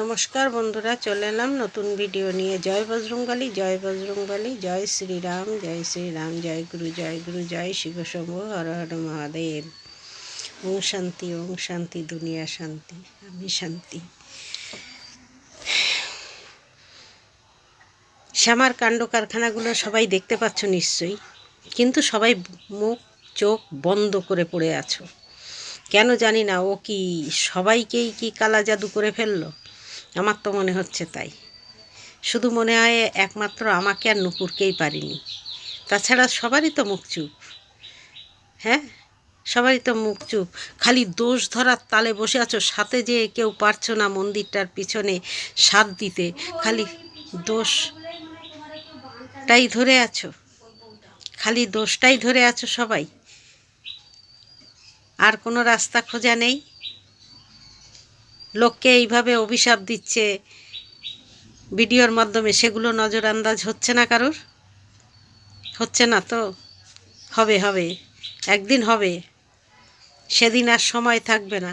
নমস্কার বন্ধুরা, চলে এলাম নতুন ভিডিও নিয়ে। জয় বজরংবলী জয় বজরংবলী, জয় শ্রীরাম জয় শ্রীরাম, জয় গুরু জয় গুরু, জয় শিব শম্ভু, হর হর মহাদেব। ওম শান্তি ওম শান্তি, দুনিয়া শান্তি, আমি শান্তি। শ্যামার কাণ্ড কারখানাগুলো সবাই দেখতে পাচ্ছ নিশ্চয়ই, কিন্তু সবাই মুখ, চোখ বন্ধ করে পড়ে আছো। কেন জানি না, ও কি সবাইকেই কি কালা জাদু করে ফেলল? আমার তো মনে হচ্ছে তাই। শুধু মনে হয় একমাত্র আমাকে আর নুপুরকেই পারিনি। তাছাড়া সবারই তো মুখ চুপ। হ্যাঁ? সবারই তো মুখ চুপ। খালি দোষ ধরার তালে বসে আছো, সাথে যে কেউ পারছ না মন্দিরটার পিছনে সাথ দিতে, খালি দোষটাই ধরে আছো। খালি দোষটাই ধরে আছো সবাই। আর কোনো রাস্তা খোঁজা নেই। লোককে এইভাবে অভিশাপ দিচ্ছে, ভিডিওর মাধ্যমে সেগুলো নজর আন্দাজ হচ্ছে না কারোর? হচ্ছে না তো? হবে হবে, একদিন হবে। সেদিন আর সময় থাকবে না।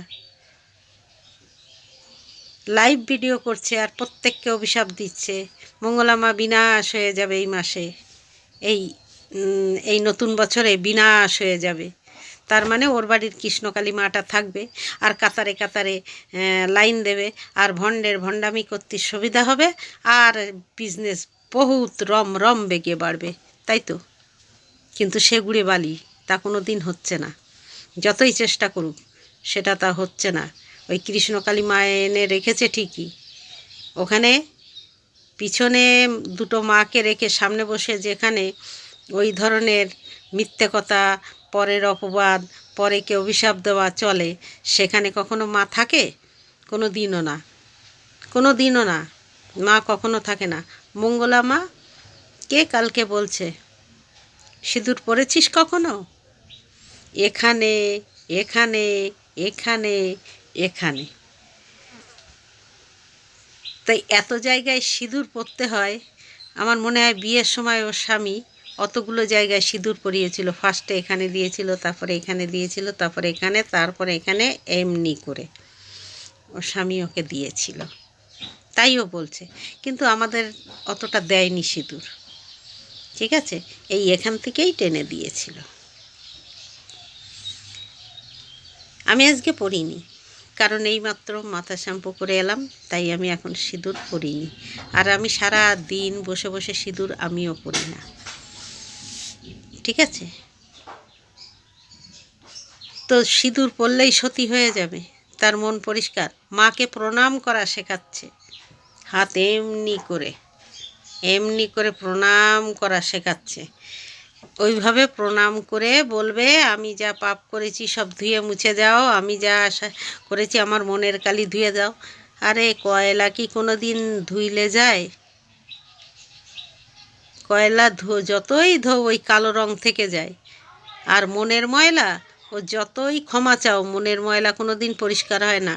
লাইভ ভিডিও করছে আর প্রত্যেককে অভিশাপ দিচ্ছে। মঙ্গলামা বিনাশ হয়ে যাবে এই মাসে। এই এই নতুন বছরে বিনাশ হয়ে যাবে। তার মানে ওর বাড়ির কৃষ্ণকালী মাটা থাকবে আর কাতারে কাতারে লাইন দেবে আর ভণ্ডের ভণ্ডামি করতে সুবিধা হবে আর বিজনেস বহুত রম রম বেগে বাড়বে, তাই তো? কিন্তু সে গুড়ে বালি, তা কোনো দিন হচ্ছে না। যতই চেষ্টা করুক, সেটা তা হচ্ছে না। ওই কৃষ্ণকালী মা এনে রেখেছে ঠিকই। ওখানে পিছনে দুটো মাকে রেখে সামনে বসে যেখানে ওই ধরনের মিথ্যে কথা পরের অপবাদ পরেকে অভিশাপ দেওয়া চলে, সেখানে কখনো মা থাকে? কোনো দিনও না। কোনো দিনও না। মা কখনো থাকে না। মঙ্গলা মা, কে কালকে বলছে? সিঁদুর পরেছিস কখনো? এখানে এখানে এখানে এখানে। তাই এত জায়গায় সিঁদুর পরতে হয়। আমার মনে হয় বিয়ের সময় ওর স্বামী অতগুলো জায়গায় সিঁদুর পরিয়েছিল। ফার্স্টে এখানে দিয়েছিল, তারপরে এখানে দিয়েছিল, তারপরে এখানে তারপরে এখানে এমনি করে। ওর স্বামী ওকে দিয়েছিল। তাইও বলছে, কিন্তু আমাদের অতটা দেয়নি সিঁদুর। ঠিক আছে? এই এখান থেকেই টেনে দিয়েছিল। আমি আজকে পড়িনি, কারণ এইমাত্র মাথা শ্যাম্পু করে এলাম, তাই আমি এখন সিঁদুর পরিনি আর আমি সারা দিন বসে বসে সিঁদুর আমিও পরি না। ঠিক আছে? তো সিঁদুর পড়লেই সতী হয়ে যাবে, তার মন পরিষ্কার। মাকে প্রণাম করা শেখাচ্ছে, হাত এমনি করে এমনি করে প্রণাম করা শেখাচ্ছে। ওইভাবে প্রণাম করে বলবে, আমি যা পাপ করেছি সব ধুয়ে মুছে যাও, আমি যা আশা করেছি আমার মনের কালি ধুয়ে দাও। আরে কয়লা কি কোনো দিন ধুইলে যায়? কয়লা ধো, যতই ধো, ওই কালো রং থেকে যায়। আর মনের ময়লা, ও যতই ক্ষমা চাও, মনের ময়লা কোনো দিন পরিষ্কার হয় না।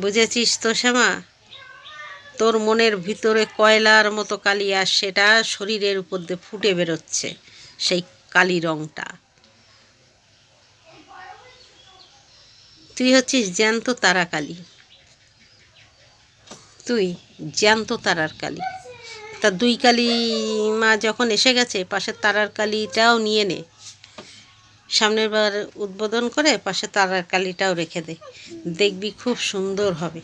বুঝেছিস তো শ্যামা তোর মনের ভিতরে কয়লার মতো কালি, আর সেটা শরীরের উপর দিয়ে ফুটে বেরোচ্ছে সেই কালি রংটা। তুই হচ্ছিস জ্যান্ত তারা কালী তুই জ্যান্ত তারার কালী। তা দুই কালী মা যখন এসে গেছে, পাশের তারার কালিটাও নিয়ে নে। সামনের বার উদ্বোধন করে পাশে তারার কালিটাও রেখে দে। দেখবি খুব সুন্দর হবে।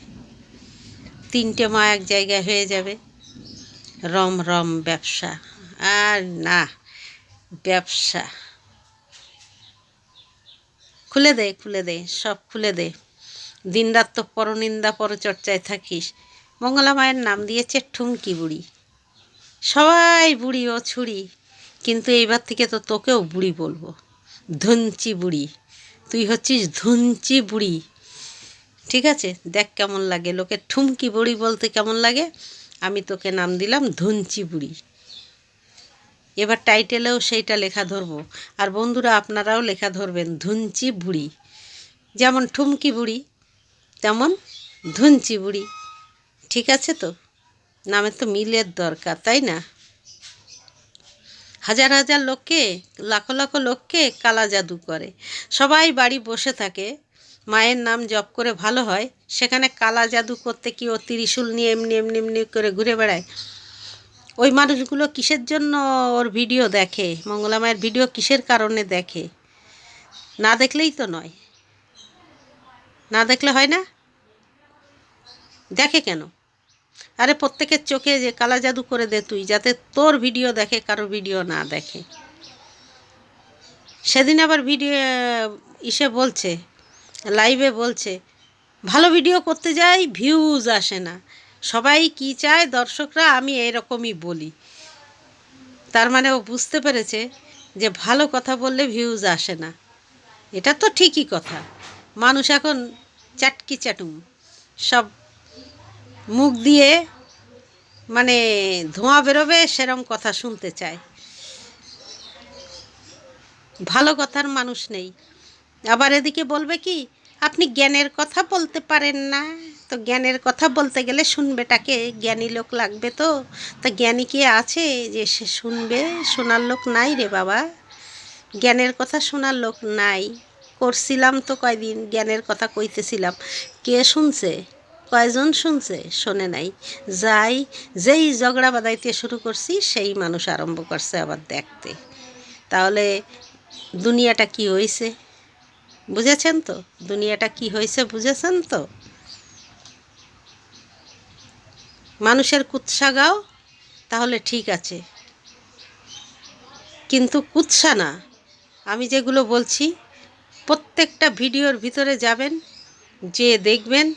তিনটে মা এক জায়গায় হয়ে যাবে। রম রম ব্যবসা। আর না, ব্যবসা। খুলে দে খুলে দে, সব খুলে দে। দিনরাত তো পরনিন্দা পরচর্চায় থাকিস। মঙ্গলা মায়ের নাম দিয়েছে ঠুমকি বুড়ি। সবাই বুড়ি ও ছুড়ি কিন্তু এইবার থেকে তো তোকেও বুড়ি বলব। ধুঞ্চি বুড়ি। তুই হচ্ছিস ধুঞ্চি বুড়ি। ঠিক আছে? দেখ কেমন লাগে। লোকে ঠুমকি বুড়ি বলতে কেমন লাগে? আমি তোকে নাম দিলাম ধুঞ্চি বুড়ি। এবার টাইটেলেও সেইটা লেখা ধরবো। আর বন্ধুরা, আপনারাও লেখা ধরবেন ধুঞ্চি বুড়ি। যেমন ঠুমকি বুড়ি, তেমন ধুঞ্চি বুড়ি। ঠিক আছে তো? নামে তো মিলের দরকার, তাই না? হাজার হাজার লোককে, লাখো লাখো লোককে কালা জাদু করে। সবাই বাড়ি বসে থাকে, মায়ের নাম জপ করে ভালো হয়, সেখানে কালা জাদু করতে কি ও ত্রিশূল নিয়ে এমনি এমনি এমনি করে ঘুরে বেড়ায়? ওই মানুষগুলো কিসের জন্য ওর ভিডিও দেখে? মঙ্গলা মায়ের ভিডিও কিসের কারণে দেখে? না দেখলেই তো নয়। না দেখলে হয় না? দেখে কেন? আরে প্রত্যেকের চোখে যে কালা জাদু করে দে তুই, যাতে তোর ভিডিও দেখে কারও ভিডিও না দেখে। সেদিন আবার ভিডিও ইসে বলছে, লাইভে বলছে, ভালো ভিডিও করতে যাই ভিউজ আসে না। সবাই কি চায়, দর্শকরা আমি এরকমই বলি। তার মানে ও বুঝতে পেরেছে যে ভালো কথা বললে ভিউজ আসে না। এটা তো ঠিকই কথা। মানুষ এখন চাটকি চাটুম সব মুখ দিয়ে মানে ধোঁয়া বেরোবে সেরম কথা শুনতে চায়। ভালো কথার মানুষ নেই। আবার এদিকে বলবে কি, আপনি জ্ঞানের কথা বলতে পারেন না। তো জ্ঞানের কথা বলতে গেলে শুনবেটাকে জ্ঞানী লোক লাগবে তো। তা জ্ঞানী কে আছে যে সে শুনবে? শোনার লোক নাই রে বাবা। জ্ঞানের কথা শোনার লোক নাই। করছিলাম তো কয়দিন, জ্ঞানের কথা কইতেছিলাম। কে শুনছে? কয়জন শুনছে? শোনে নাই। যাই, যেই ঝগড়া বাদাইতে শুরু করছি, সেই মানুষ আরম্ভ করছে আবার দেখতে। তাহলে দুনিয়াটা কি হয়েছে বুঝেছেন তো? দুনিয়াটা কি হয়েছে বুঝেছেন তো? মানুষের কুৎসা গাও, তাহলে ঠিক আছে। কিন্তু কুৎসা না। আমি যেগুলো বলছি, প্রত্যেকটা ভিডিওর ভিতরে যাবেন, যে দেখবেন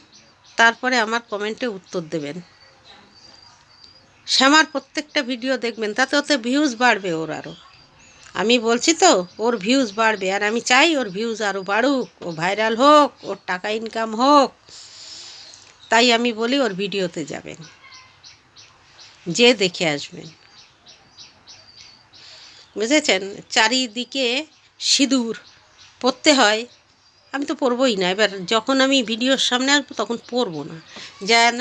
তারপরে আমার কমেন্টে উত্তর দেবেন। শ্যামার প্রত্যেকটা ভিডিও দেখবেন, তাতে ওতে ভিউজ বাড়বে ওর আরও আমি বলছি তো, ওর ভিউজ বাড়বে, আর আমি চাই ওর ভিউজ আরও বাড়ুক, ও ভাইরাল হোক, ওর টাকা ইনকাম হোক। তাই আমি বলি ওর ভিডিওতে যাবেন। যে দেখে আসবেন। বুঝেছেন? চারিদিকে সিঁদুর পরতে হয় আমি তো পরবই না। এবার যখন আমি ভিডিওর সামনে আসব তখন পরবো না। যেন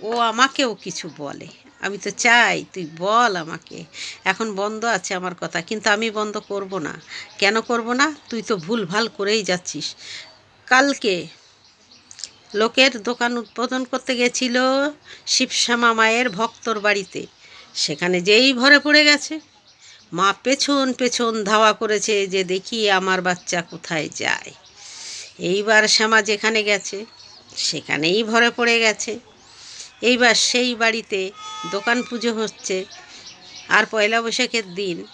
ও আমাকেও কিছু বলে। আমি তো চাই, তুই বল আমাকে। এখন বন্ধ আছে আমার কথা, কিন্তু আমি বন্ধ করব না। কেন করব না? তুই তো ভুল ভালো করেই যাচ্ছিস। কালকে লোকের দোকান উদ্বোধন করতে গেছিল শিবশ্যামা মায়ের ভক্তর বাড়িতে। সেখানে যেই ভরে পড়ে গেছে। মা পেছন পেছন ধাওয়া করেছে যে, দেখি আমার বাচ্চা কোথায় যায়? এইবার শ্যামা যেখানে গেছে, সেখানেই ভরে পড়ে গেছে। এইবার সেই বাড়িতে দোকান পুজো হচ্ছে, আর পয়লা বৈশাখের দিন।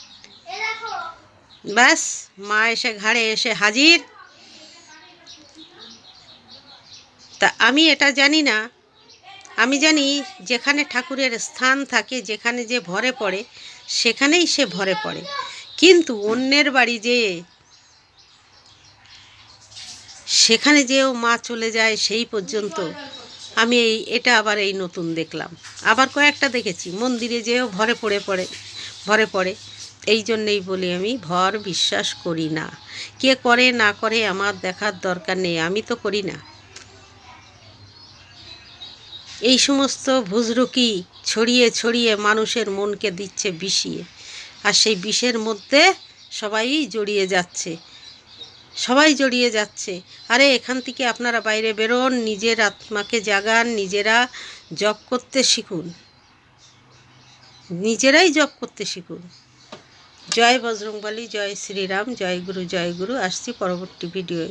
ব্যাস, মা এসে ঘাড়ে এসে হাজির। তা আমি এটা জানি না। আমি জানি যেখানে ঠাকুরের স্থান থাকে, যেখানে যে ভরে পড়ে, সেখানেই সে ভরে পড়ে। কিন্তু অন্যের বাড়ি যে সেখানে যেও মা চলে যায়, সেই পর্যন্ত আমি এই, এটা আবার এই নতুন দেখলাম। আবার কয়েকটা দেখেছি, মন্দিরে যেও ভরে পড়ে পড়ে ভরে পড়ে। এই জন্যেই বলি আমি, ভর বিশ্বাস করি না। কে করে না করে আমার দেখার দরকার নেই, আমি তো করি না। এই সমস্ত ভুজরুকি ছড়িয়ে ছড়িয়ে মানুষের মনকে দিচ্ছে বিষিয়ে, আর সেই বিষের মধ্যে সবাই জড়িয়ে যাচ্ছে। সবাই জড়িয়ে যাচ্ছে। আরে, এখান থেকে আপনারা বাইরে বেরোন, নিজের আত্মাকে জাগান, নিজেরা জব করতে শিখুন। নিজেরাই জব করতে শিখুন। জয় বজরংবলী, জয় শ্রীরাম, জয় গুরু জয় গুরু। আসছি পরবর্তী ভিডিওয়ে।